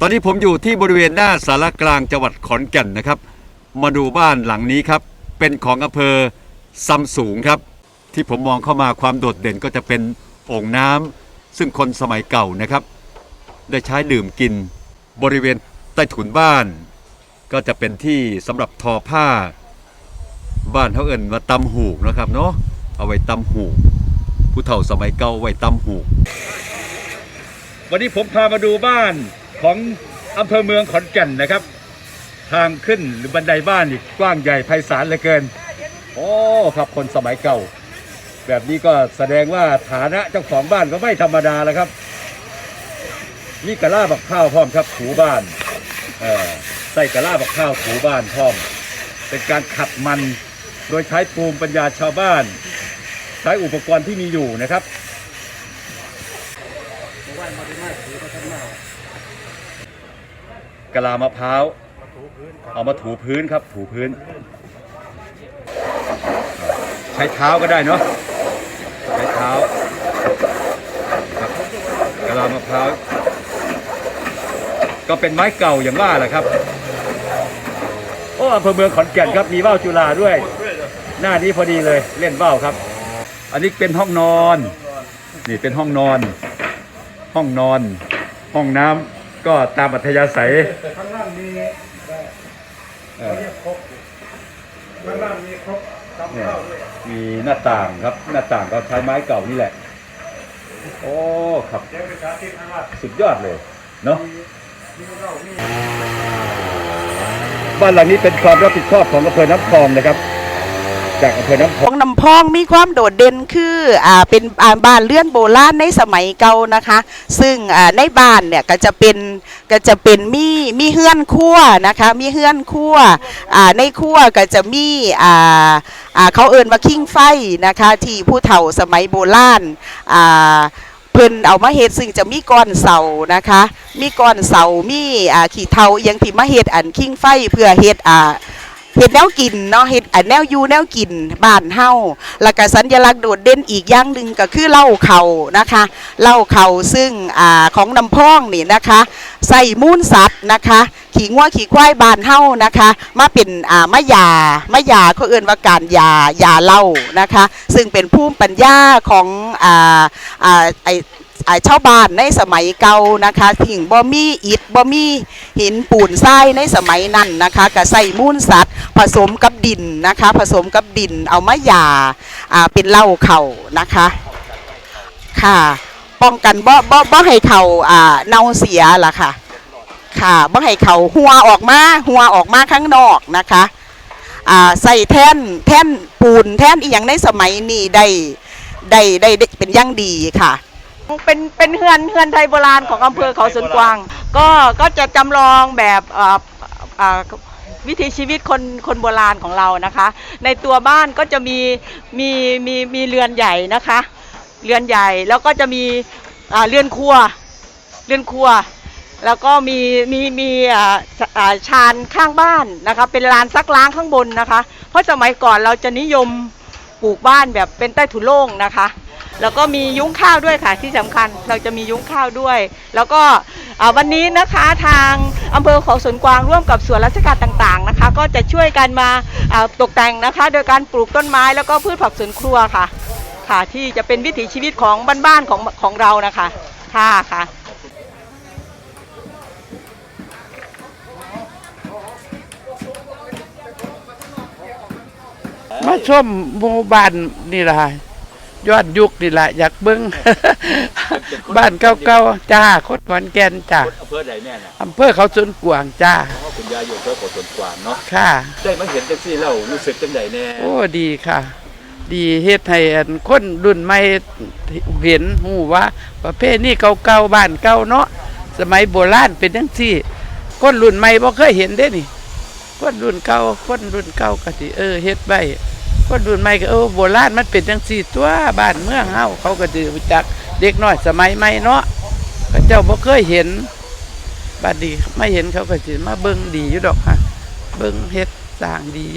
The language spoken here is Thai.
ตอนนี้ผมอยู่ที่บริเวณหน้าสารกลางจังหวัดขอนแก่นนะครับ มาดูบ้านหลังนี้ครับ เป็นของอำเภอซำสูงครับ ที่ผมมองเข้ามาความโดดเด่นก็จะเป็นโอ่งน้ำซึ่งคนสมัยเก่านะครับ ได้ใช้ดื่มกิน บริเวณใต้ถุนบ้าน ก็จะเป็นที่สำหรับทอผ้า บ้านเขาเอิ่นว่าตำหูกนะครับเนาะเอาไว้ตำหูกผู้เฒ่าสมัยเก่าไว้ตำหูกวันนี้ผมพามาดูบ้าน ของอำเภอเมืองขอนแก่นนะครับ ทางขึ้นหรือบันไดบ้านนี่กว้างใหญ่ไพศาลเหลือเกิน โอ้ครับคนสมัยเก่า แบบนี้ก็แสดงว่าฐานะเจ้าของบ้านก็ไม่ธรรมดาแล้วครับนี่กะลาบักข้าวพร้อมครับถูบ้านเออใส่กะลาบักข้าวถูบ้านพร้อม เป็นการขัดมันโดยใช้ภูมิปัญญาชาวบ้าน ใช้อุปกรณ์ที่มีอยู่นะครับ กะลามะพร้าวเอามาถูพื้นครับ ถูพื้น ใช้เท้าก็ได้เนาะใช้เท้ากะลามะพร้าวก็เป็นไม้เก่าอย่างว่าแหละครับ โอ้อำเภอเมืองขอนแก่นครับมีว่าวจุฬาด้วย หน้านี้พอดีเลยเล่นว่าวครับ อันนี้เป็นห้องนอน นี่เป็นห้องนอน ห้องนอน ห้องน้ำ ก็ตามอัธยาศัยข้างล่างมีเอ่อเรียกครบข้างล่างมีครบทำเนี่ยข้าวด้วยมีหน้าต่างครับ หน้าต่างก็ใช้ไม้เก่านี่แหละ โอ้ครับเดี๋ยวไปสาธิตให้ว่าสุดยอดเลยเนาะ มีเหล้ามี บ้านหลังนี้เป็นความรับผิดชอบของอำเภอน้ำพองนะครับ จากอำเภอน้ำพองน้ำพองมีความโดดเด่นคืออ่าเป็นอ่าบ้านเลื่อนโบราณในสมัยเก่านะคะ ซึ่งอ่าในบ้านเนี่ยก็จะเป็นก็จะเป็นมีมีเฮือนครัวนะคะมีเฮือนครัวอ่าในครัวก็จะมีอ่าอ่าเขาเอิ้นว่าคิงไฟนะคะที่ผู้เฒ่าสมัยโบราณอ่าเพิ่นเอามาเฮ็ดซึ่งจะมีก้อนเสานะคะ มีก้อนเสามีอ่าขี้เทาอหยังที่มาเฮ็ดอันคิงไฟเพื่อเฮ็ดอ่า เฮ็ดแนวกินเนาะเฮ็ดอันแนวยูแนวกินบ้านเฮาแล้วก็สัญลักษณ์โดดเด่นอีกอย่างหนึ่งก็คือเหล้าเขานะคะเหล้าเขาซึ่งอ่าของน้ำพองนี่นะคะใส่มูลสัตว์นะคะขี่งัวขี่ควายบานเฮานะคะ มาเป็นอ่ามะยามะยาเขาเอื่นว่าการยายาเหล้านะคะ ซึ่งเป็นภูมิปัญญาของอ่าอ่าไอ ชาวบ้านในสมัยเก่านะคะทิ้งบ่มีอิฐบ่มีหินปูนทรายในสมัยนั้นนะคะก็ใส่มูลสัตว์ ผสมกับดินนะคะ ผสมกับดินเอามายาอ่าเป็นเหล้าเข่านะคะค่ะป้องกันบ่บ่บ่ให้เข่าอ่าเน่าเสียล่ะค่ะ ค่ะบ่ให้เข่าหัวออกมาหัวออกมาข้างนอกนะคะอ่าใส่แท่นแท่นปูนแท่นอีหยังในสมัยนี้ได้ได้ได้ได้เป็นอย่างดีค่ะ เป็นเป็นเฮือนเฮือนไทยโบราณของอำเภอเขาสวนกวาง ก็ก็จะจำลองแบบเอ่อเอ่อวิถีชีวิตคนคนโบราณของเรานะคะ ในตัวบ้านก็จะมีมีมีมีเรือนใหญ่นะคะ เรือนใหญ่แล้วก็จะมีอ่าเรือนครัวเรือนครัว แล้วก็มีมีมีอ่าชอ่าชานข้างบ้านนะคะ เป็นลานซักล้างข้างบนนะคะ เพราะสมัยก่อนเราจะนิยม ปลูกบ้านแบบเป็นใต้ถุนโล่งนะคะ แล้วก็มียุ้งข้าวด้วยค่ะที่สำคัญเราจะมียุ้งข้าวด้วย แล้วก็วันนี้นะคะทางอำเภอเขาสวนกวางร่วมกับส่วนราชการต่างๆนะคะ ก็จะช่วยกันมาอ่าตกแต่งนะคะ โดยการปลูกต้นไม้แล้วก็พืชผักสวนครัวค่ะค่ะที่จะเป็นวิถีชีวิตของบ้านๆของของเรานะคะค่ะค่ะ มาชมหมู่บ้านนี่ล่ะย้อนยุคนี่ล่ะอยากเบิ่งบ้านเก่าๆจ้าโคตรขอนแก่นจ้าอำเภอใดแน่น่ะอำเภอเขาสวนกวางจ้าเพราะคุณยายอยู่อำเภอโขดสวนกวางเนาะค่ะได้มาเห็นจังซี่แล้วรู้สึกจังไดแน่โอ้ดีค่ะ ดีเฮ็ดให้อันคนรุ่นใหม่เห็นหูว่า ประเภทนี้เก่าๆบ้านเก่าเนาะสมัยโบราณเป็นจังซี่ คนรุ่นใหม่บ่เคยเห็นเด้นี่ คนรุ่นเก่าคนรุ่นเก่าก็สิเออเฮ็ดไว้คนรุ่นใหม่ก็เออโบราณมันเป็นจังซี่ตัวบ้านเมืองเฮาเขาก็สิรู้จักเด็กน้อยสมัยใหม่เนาะเขาเจ้าบ่เคยเห็นบัดนี้ไม่เห็นเขาก็สิมาเบิ่งดีอยู่ดอกค่ะ เบิ่งเฮ็ดสร้างดีอยู่